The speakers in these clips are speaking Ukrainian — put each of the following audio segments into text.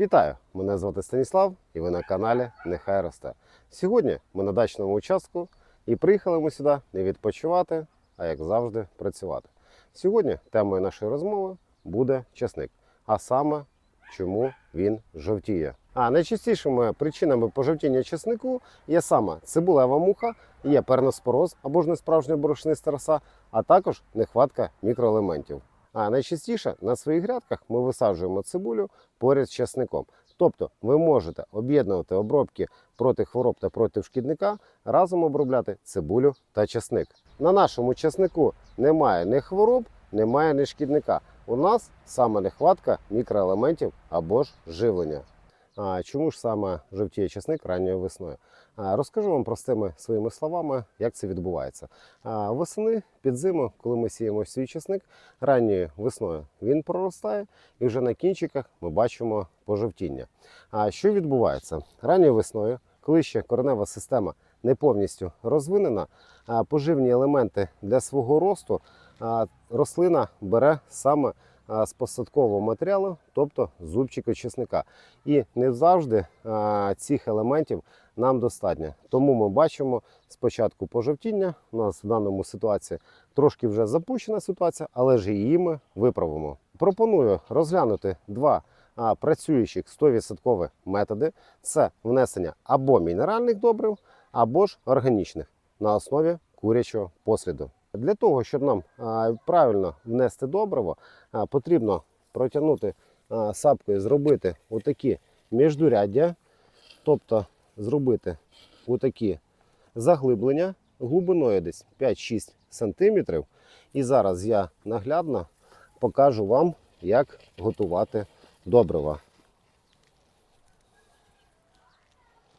Вітаю! Мене звати Станіслав і ви на каналі Нехай росте. Сьогодні ми на дачному участку і приїхали ми сюди не відпочивати, а як завжди працювати. Сьогодні темою нашої розмови буде часник, а саме чому він жовтіє. А найчастішими причинами пожовтіння чеснику є саме цибулева муха, є перноспороз або ж несправжня борошниста роса, а також нехватка мікроелементів. А найчастіше на своїх грядках ми висаджуємо цибулю поряд з часником. Тобто ви можете об'єднувати обробки проти хвороб та проти шкідника, разом обробляти цибулю та часник. На нашому часнику немає ні хвороб, немає ні шкідника. У нас саме нехватка мікроелементів або ж живлення. А чому ж саме жовтіє часник ранньою весною? Розкажу вам простими своїми словами, як це відбувається. А, Восени під зиму, коли ми сіємо свій часник, ранньою весною він проростає, і вже на кінчиках ми бачимо пожовтіння. А що відбувається? Ранньою весною, коли ще коренева система не повністю розвинена, поживні елементи для свого росту рослина бере саме з посадкового матеріалу, тобто зубчика чесника. І не завжди цих елементів нам достатньо. Тому ми бачимо спочатку пожовтіння. У нас в даному ситуації трошки вже запущена ситуація, але ж її ми виправимо. Пропоную розглянути два працюючих 100% методи: це внесення або мінеральних добрив, або ж органічних на основі курячого посліду. Для того, щоб нам правильно внести добриво, потрібно протягнути сапкою, зробити отакі міждуряддя, тобто зробити отакі заглиблення глибиною десь 5-6 см. І зараз я наглядно покажу вам, як готувати добрива.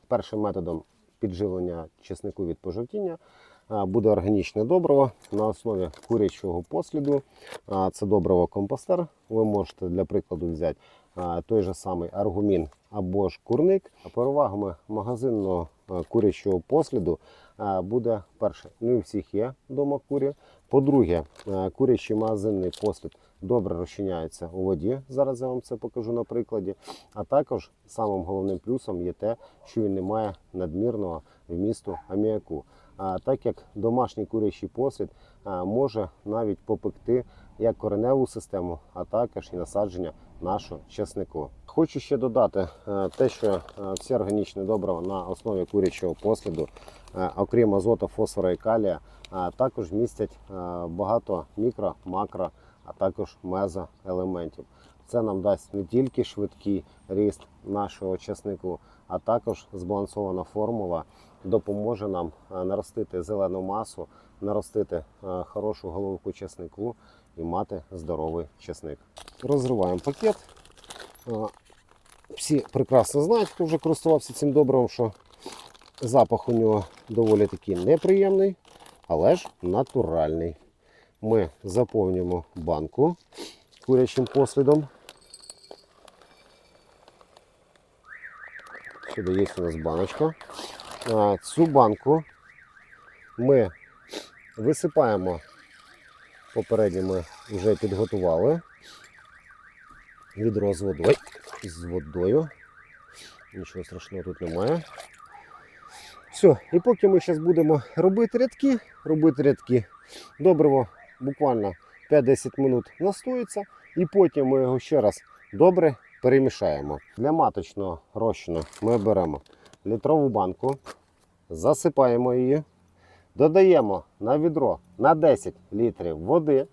Першим методом підживлення чеснику від пожовтіння буде органічне добриво на основі курячого посліду. Це добриво компостер. Ви можете для прикладу взяти той же самий аргумін або ж курник. Перевагами магазинного курячого посліду буде перше, не у всіх є вдома курі. По-друге, курячий магазинний послід добре розчиняється у воді. Зараз я вам це покажу на прикладі. А також самим головним плюсом є те, що він не має надмірного вмісту аміаку. Так як домашній курячий послід може навіть попекти як кореневу систему, а також і насадження нашого часнику. Хочу ще додати е, те, що е, всі органічні добрива на основі курячого посліду, е, окрім азоту, фосфора і калія, також містять багато мікро, макро, а також мезоелементів. Це нам дасть не тільки швидкий ріст нашого часнику, а також збалансована формула допоможе нам е, наростити зелену масу, наростити е, хорошу головку часнику і мати здоровий часник. Розриваємо пакет. Е, Всі прекрасно знають, хто вже користувався цим добривом, що запах у нього доволі такий неприємний, але ж натуральний. Ми заповнюємо банку курячим послідом. Сюди є у нас баночка. Цю банку ми висипаємо. Попередньо ми вже підготували відро з водою. З водою. Нічого страшного тут немає. Все, і поки ми зараз будемо робити рядки, робити рядки, добриво буквально 5-10 минут настоїться, і потім ми його ще раз добре перемішаємо. Для маточного розчину ми беремо літрову банку, засипаємо її, додаємо на відро на 10 літрів води,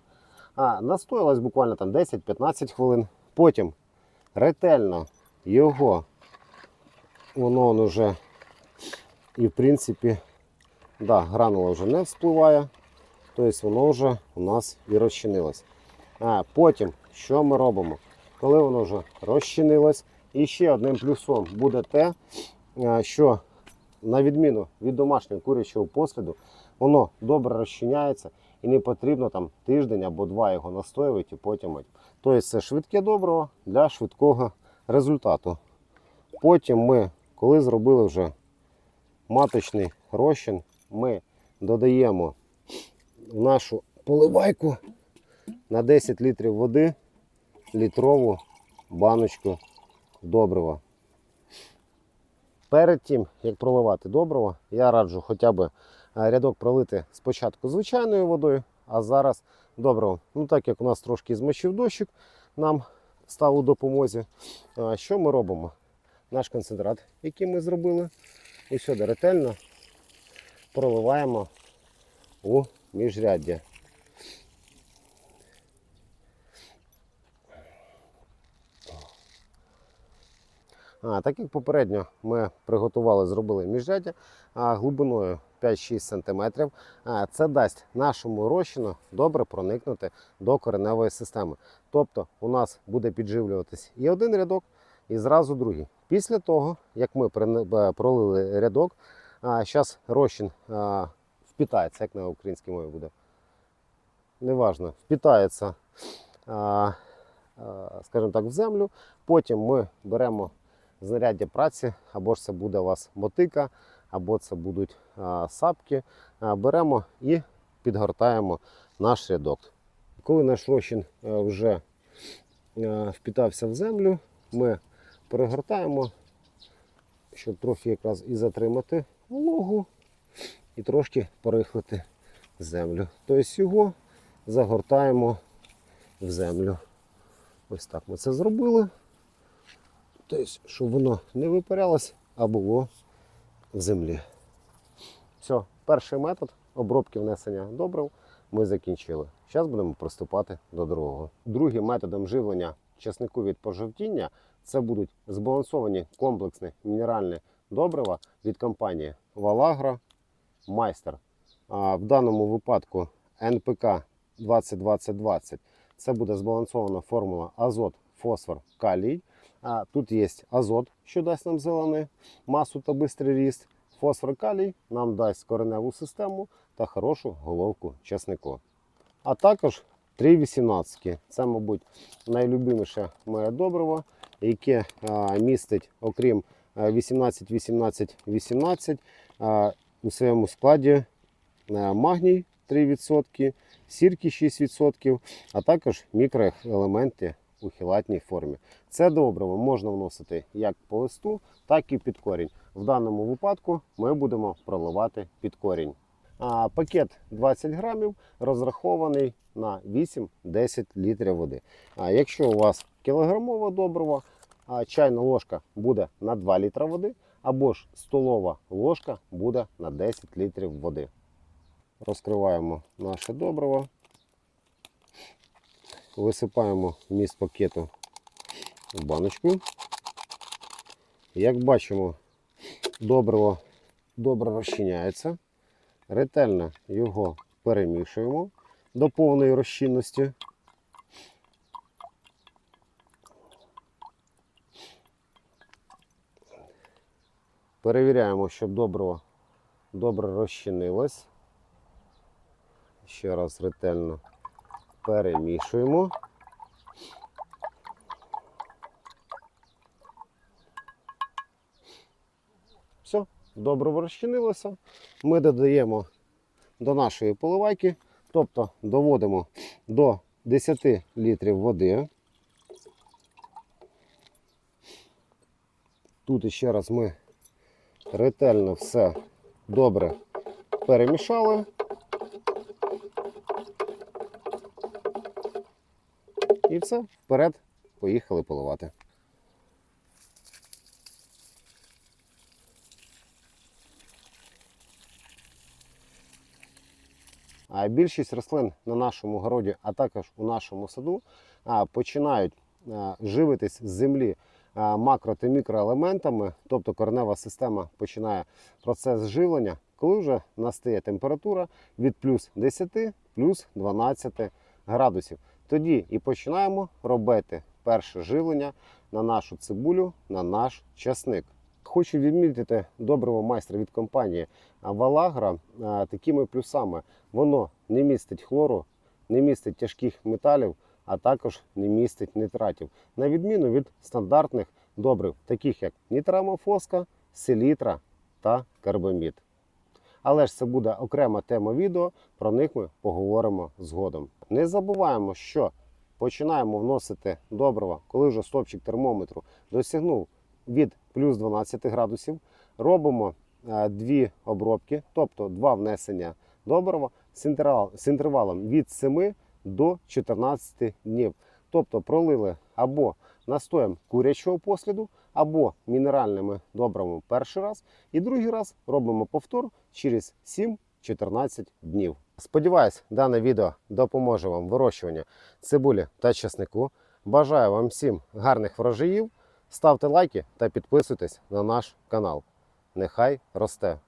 а настоїлось буквально там 10-15 хвилин. Потім ретельно його, воно воно вже і в принципі, да, гранула вже не вспливає, тобто воно вже у нас і розчинилось. А потім, що ми робимо? Коли воно вже розчинилось, і ще одним плюсом буде те, що на відміну від домашнього курячого посліду, воно добре розчиняється і не потрібно там тиждень або два його настоювати і потім. Тобто це швидке добриво для швидкого результату. Потім ми, коли зробили вже маточний розчин, ми додаємо в нашу поливайку на 10 літрів води літрову баночку добрива. Перед тим, як проливати добриво, я раджу хоча б е, рядок пролити спочатку звичайною водою, а зараз добриво. Ну так як у нас трошки змочив дощик, нам став у допомозі. Що ми робимо? Наш концентрат, який ми зробили, і ретельно проливаємо у міжряддя. А, так як попередньо ми приготували, зробили міжряддя а, глибиною 5-6 см, а, це дасть нашому розчину добре проникнути до кореневої системи. Тобто у нас буде підживлюватись і один рядок, і зразу другий. Після того, як ми е, пролили рядок, зараз розчин а, впітається, як на українській мові буде. Неважно, впітається, а, а, скажімо так, в землю. Потім ми беремо знаряддя праці, або ж це буде у вас мотика, або це будуть сапки. Беремо і підгортаємо наш рядок. Коли наш розчин вже впітався в землю, ми перегортаємо, щоб трохи якраз і затримати вологу, і трошки порихлити землю. Тобто його загортаємо в землю. Ось так ми це зробили. Тобто, щоб воно не випарялось, а було в землі. Все, перший метод обробки внесення добрив ми закінчили. Зараз будемо приступати до другого. Другим методом живлення часнику від пожовтіння це будуть збалансовані комплексні мінеральні добрива від компанії Валагра Майстер. В даному випадку НПК 2020 це буде збалансована формула азот, фосфор, калій. А тут є азот, що дасть нам зелену масу та швидкий ріст. Фосфор калій нам дасть кореневу систему та хорошу головку часнику. А також 3,18. Це, мабуть, найлюбиміше моє добриво, яке містить, окрім 18-18-18, у своєму складі магній 3%, сірки 6%, а також мікроелементи у хілатній формі. Це добриво можна вносити як по листу, так і під корінь. В даному випадку ми будемо проливати під корінь. А, пакет 20 грамів розрахований на 8-10 літрів води. А якщо у вас кілограмове добриво, а чайна ложка буде на 2 літра води, або ж столова ложка буде на 10 літрів води. Розкриваємо наше добриво, висипаємо вміст пакету в баночку. Як бачимо, добриво добре розчиняється. Ретельно його перемішуємо до повної розчинності. Перевіряємо, щоб добриво добре розчинилось. Ще раз ретельно перемішуємо. Все, добриво розчинилося. Ми додаємо до нашої поливайки, тобто доводимо до 10 літрів води. Тут ще раз ми ретельно все добре перемішали. І все, вперед, поїхали поливати. А більшість рослин на нашому городі, а також у нашому саду, починають живитись з землі макро та мікроелементами, тобто коренева система починає процес живлення, коли вже настає температура від плюс 10 плюс 12 градусів. Тоді і починаємо робити перше живлення на нашу цибулю, на наш часник. Хочу відмітити доброго майстра від компанії Валагра такими плюсами. Воно не містить хлору, не містить тяжких металів, а також не містить нитратів, на відміну від стандартних добрив, таких як нітрамофоска, селітра та карбамід. Але ж це буде окрема тема відео, про них ми поговоримо згодом. Не забуваємо, що починаємо вносити добрива, коли вже стопчик термометру досягнув від плюс 12 градусів. Робимо е, дві обробки, тобто два внесення добрива з інтервалом від 7 до 14 днів. Тобто пролили або настоєм курячого посліду, або мінеральними добривами перший раз, і другий раз робимо повтор через 7-14 днів. Сподіваюсь, дане відео допоможе вам в вирощуванні цибулі та чеснику. Бажаю вам всім гарних врожаїв. Ставте лайки та підписуйтесь на наш канал. Нехай росте.